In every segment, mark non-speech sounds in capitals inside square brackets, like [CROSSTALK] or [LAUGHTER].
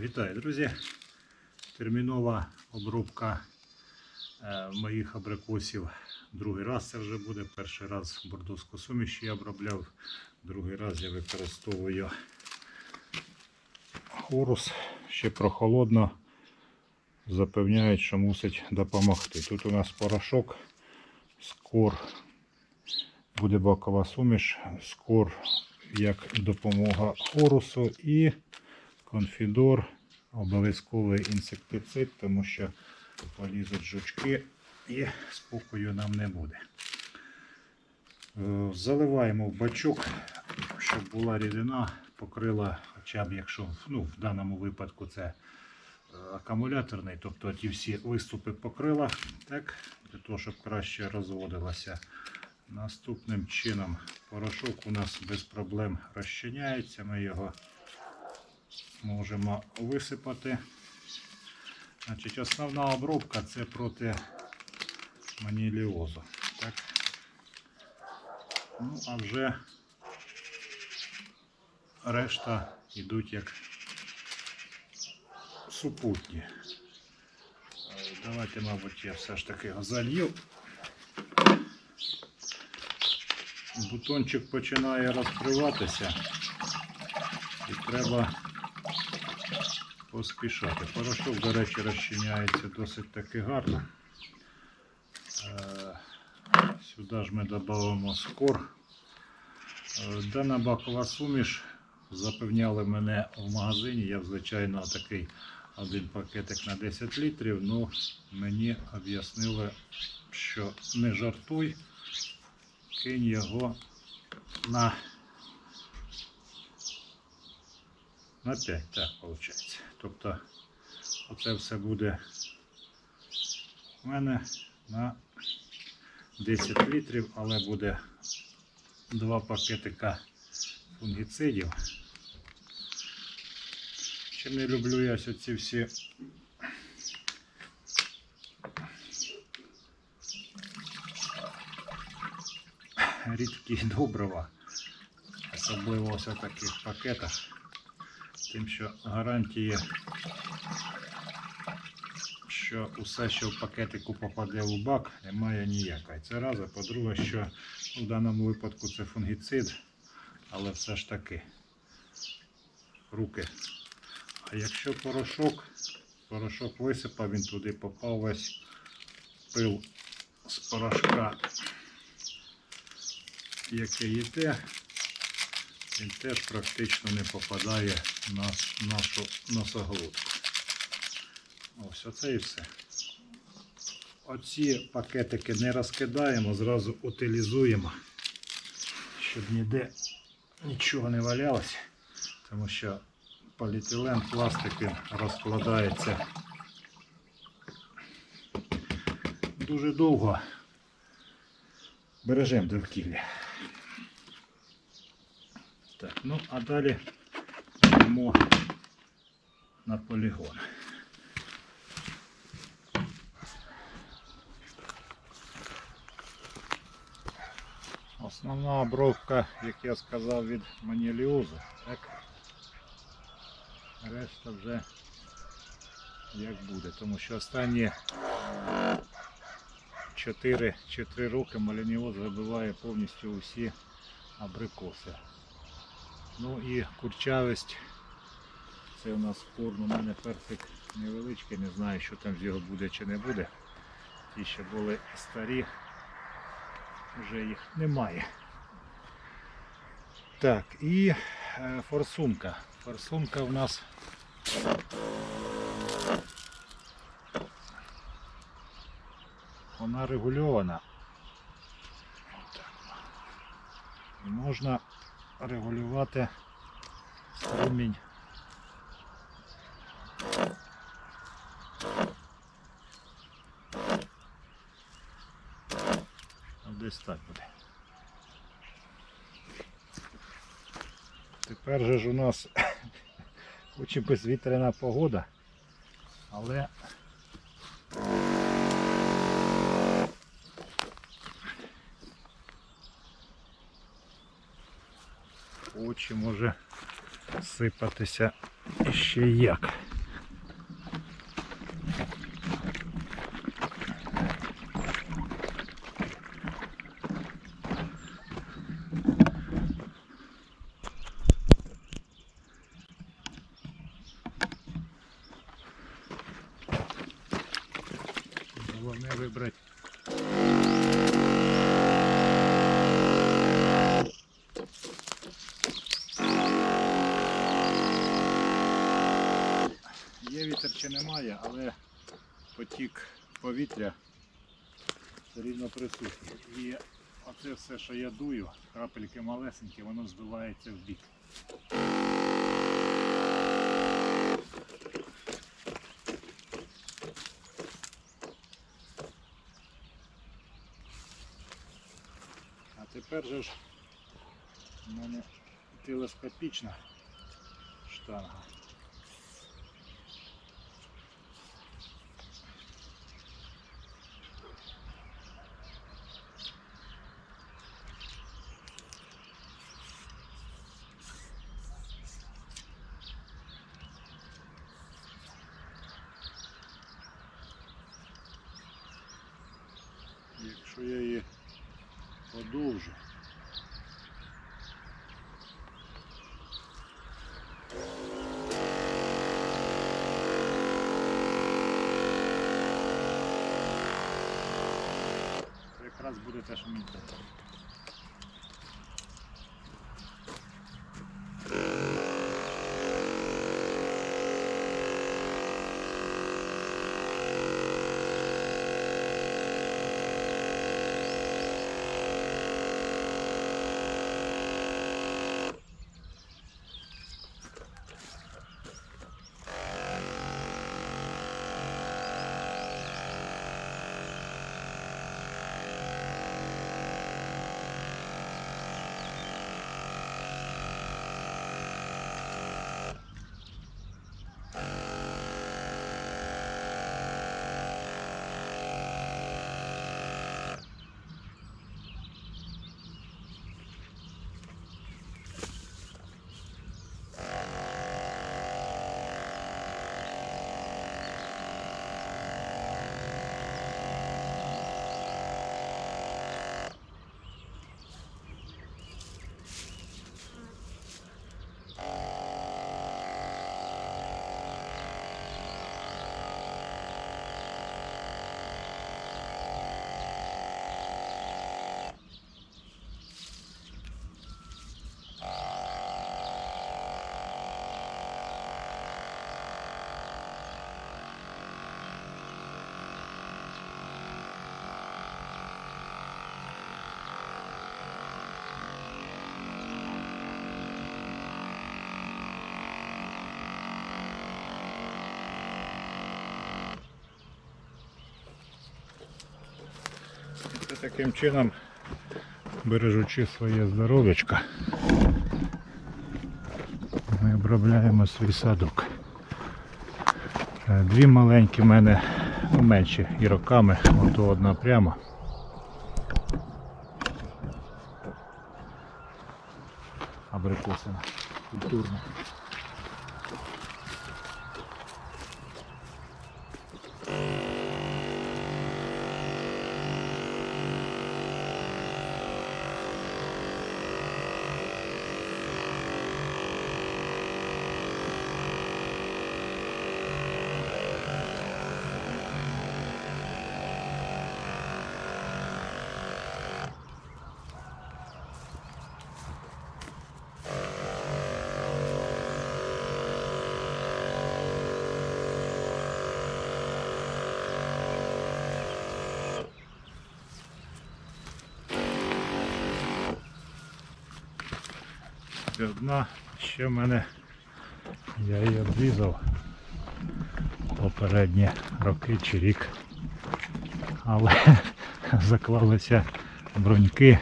Вітаю, друзі! Термінова обробка е, моїх абрикосів. Другий раз це вже буде. Перший раз бордовську суміш я обробляв, другий раз я використовую хорус. Ще прохолодно. Запевняють, що мусить допомогти. Тут у нас порошок, скор, буде бокова суміш, скор як допомога хорусу і конфідор обов'язковий інсектицид, тому що полізуть жучки і спокою нам не буде. Е, Заливаємо в бачок, щоб була рідина, покрила, хоча б якщо ну, в даному випадку це е, акумуляторний, тобто ті всі виступи покрила, так, для того, щоб краще розводилося. Наступним чином порошок у нас без проблем розчиняється. Ми його можемо висипати. Значить, Основна обробка це проти маніліозу. Так? Ну, а вже решта йдуть як супутні. Давайте, мабуть, я все ж таки його залью. Бутончик починає розкриватися і треба поспішати. Порошок, до речі, розчиняється досить таки гарно. Е, Сюди ж ми додамо скор. Е, Дана бакова суміш запевняли мене в магазині. Я, звичайно, такий один пакетик на 10 літрів, але мені об'яснили, що не жартуй, кинь його на на 5, так виходить. Тобто оце все буде у мене на 10 літрів, але буде два пакетика фунгіцидів. Чим не люблю я ці всі рідкі добрива, особливо ось в таких пакетах, тим, що гарантії, що усе, що в пакетику попаде у бак, немає ніякої. Це раз, а по-друге, що в даному випадку це фунгіцид, але все ж таки руки. А якщо порошок, порошок висипав, він туди попав весь пил з порошка, яке їде, він теж практично не попадає на нашу носоглотку. Ось оце і все. Оці пакетики не розкидаємо, зразу утилізуємо, щоб ніде нічого не валялося, тому що поліетилен, пластик розкладається дуже довго. Бережемо довкілля. Так, ну а далі йдемо на полігон. Основна обробка, як я сказав, від маніліозу. Так? Решта вже як буде, тому що останні 4 чи 3 роки малініоз забиває повністю усі абрикоси. Ну і курчавість. Це у нас спорно, у мене персик невеличкий, не знаю, що там з його буде чи не буде. Ті, що були старі, вже їх немає. Так, і е, форсунка. Форсунка в нас вона регульована. Можна регулювати струмінь. Десь так буде. Тепер же ж у нас [LAUGHS] хоч і безвітряна погода, але очі може сипатися ще як. Наче немає, але потік повітря все рівно присутній. І оце все, що я дую, крапельки малесенькі, воно здувається в бік. А тепер же ж у мене телескопічна штанга. też umiejętności. Таким чином, бережучи своє здоров'ячко, ми обробляємо свій садок. Е, Дві маленькі в мене ну, менші і роками, ото одна прямо. Абрикосина. Культурна. Одна ще в мене я її обрізав попередні роки чи рік. Але [LAUGHS] заклалися бруньки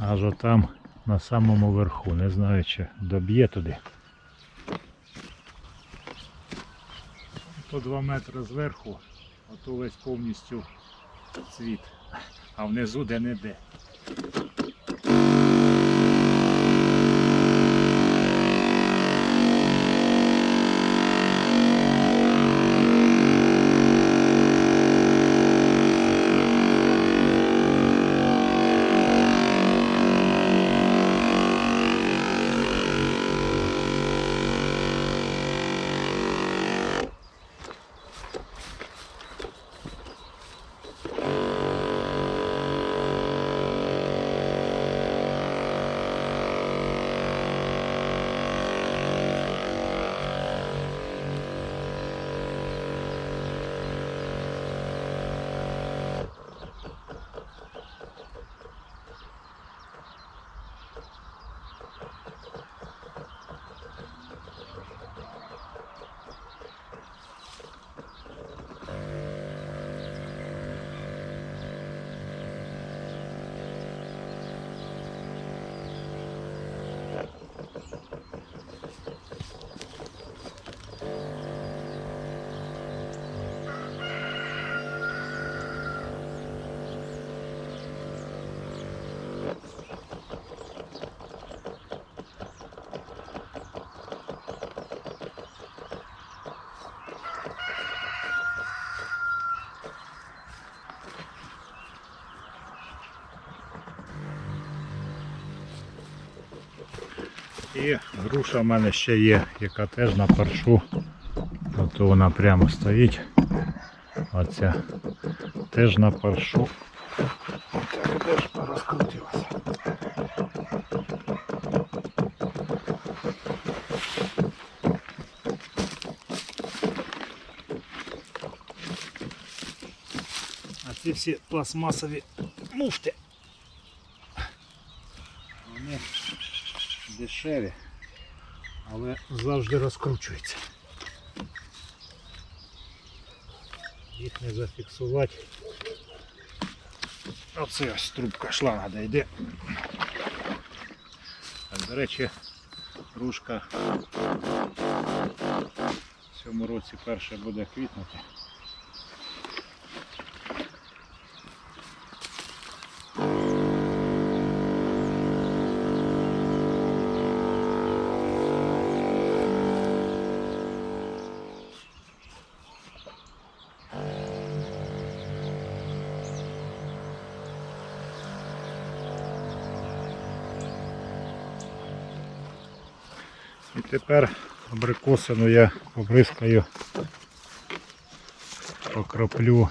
аж отам на самому верху. Не знаю чи доб'є туди. По 2 метри зверху, ото весь повністю цвіт, а внизу де І груша в мене ще є, яка теж на паршу. От вона прямо стоїть. Оця теж на паршу. Так, теж розкрутилася. А ці всі пластмасові муфти. Вони дешеві, але завжди розкручуються. Їх не зафіксувати. Оце ось трубка шланга дойде. Так, до речі, ружка в цьому році перше буде квітнути. І тепер абрикосину я побризкаю, покроплю,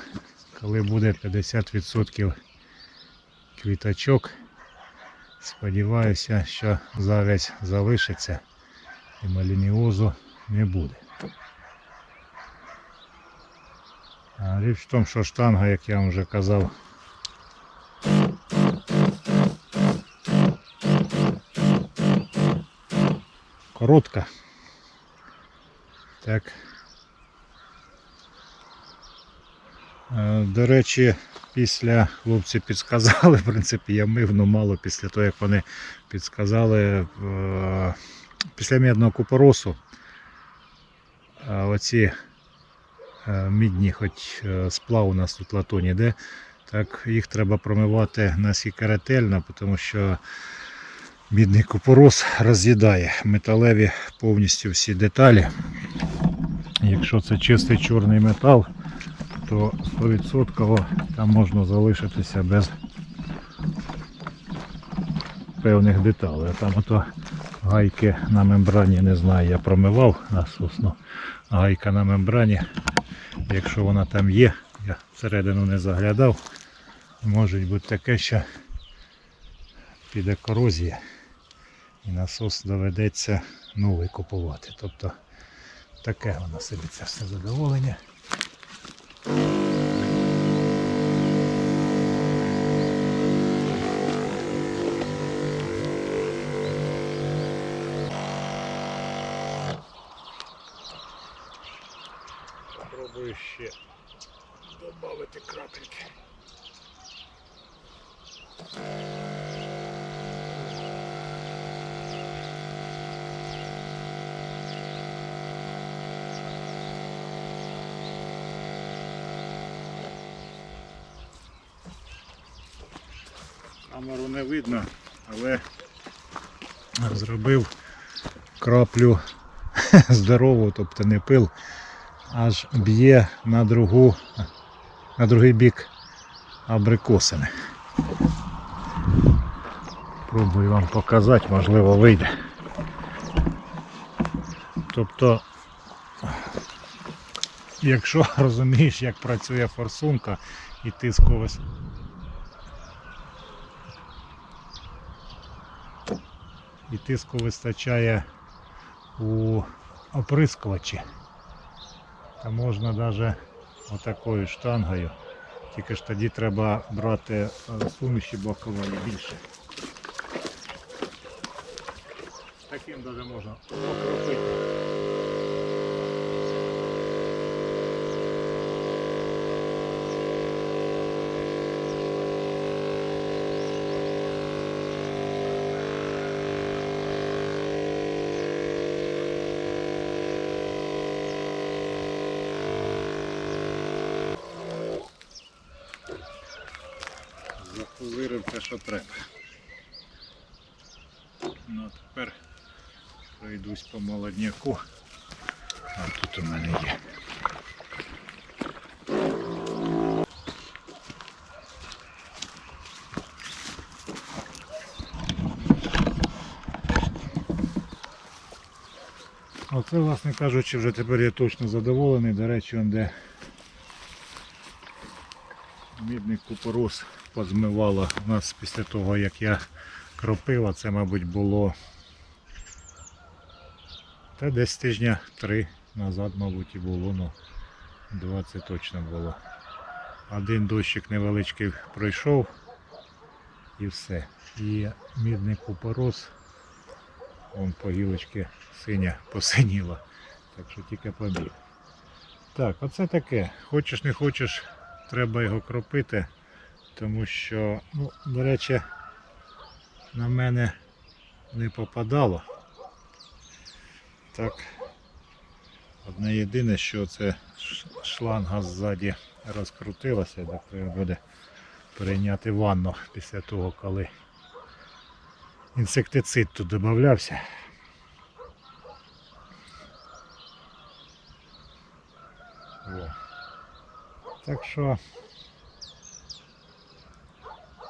коли буде 50% квіточок. Сподіваюся, що завязь залишиться і малініозу не буде. А річ в тому, що штанга, як я вам вже казав, коротка. Так. Е, До речі, після хлопці підсказали, [LAUGHS] в принципі, я мив, ну мало після того, як вони підсказали е, після мідного купоросу. е, Оці мідні, хоч сплав у нас тут латунь іде, так їх треба промивати наскільки ретельно, тому що Мідний купорос роз'їдає металеві повністю всі деталі. Якщо це чистий чорний метал, то 100% там можна залишитися без певних деталей. А там ото гайки на мембрані, не знаю, я промивав насосно. Гайка на мембрані, якщо вона там є, я всередину не заглядав, може бути таке, що піде корозія і насос доведеться новий купувати. Тобто таке воно собі це все задоволення. Спробую ще додати крапельки. Камеру не видно, але зробив краплю [LAUGHS] здорову, тобто не пил, аж б'є на другу, на другий бік абрикосини. Пробую вам показати, можливо вийде. Тобто, якщо [LAUGHS] розумієш, як працює форсунка і тискове і тиску вистачає у оприскувачі, Та можна навіть отакою штангою. Тільки ж тоді треба брати е, суміші бокової більше. Таким навіть можна окропити. Те, що треба. Ну а тепер пройдусь по молодняку. А тут у мене є. Оце, власне кажучи, вже тепер я точно задоволений. До речі, он де мідний купорос позмивало у нас після того, як я кропив, а це, мабуть, було та десь тижня три назад, мабуть, і було, ну 20 точно було. Один дощик невеличкий пройшов і все. І мідний купорос, вон по гілочці синя посиніла. Так що тільки побіг. Так, оце таке. Хочеш не хочеш, треба його кропити, тому що, ну, до речі, на мене не попадало. Так. Одне єдине, що це шланга ззаді розкрутилася, так буде прийняти ванну після того, коли інсектицид тут додавався. Так що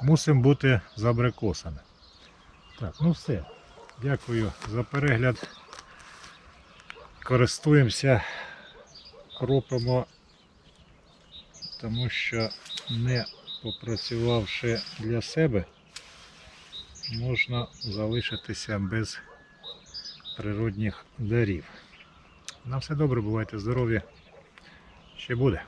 мусимо бути з абрикосами. Так, ну все. Дякую за перегляд. Користуємося, кропимо, тому що не попрацювавши для себе, можна залишитися без природних дарів. На все добре, бувайте здорові. Ще буде.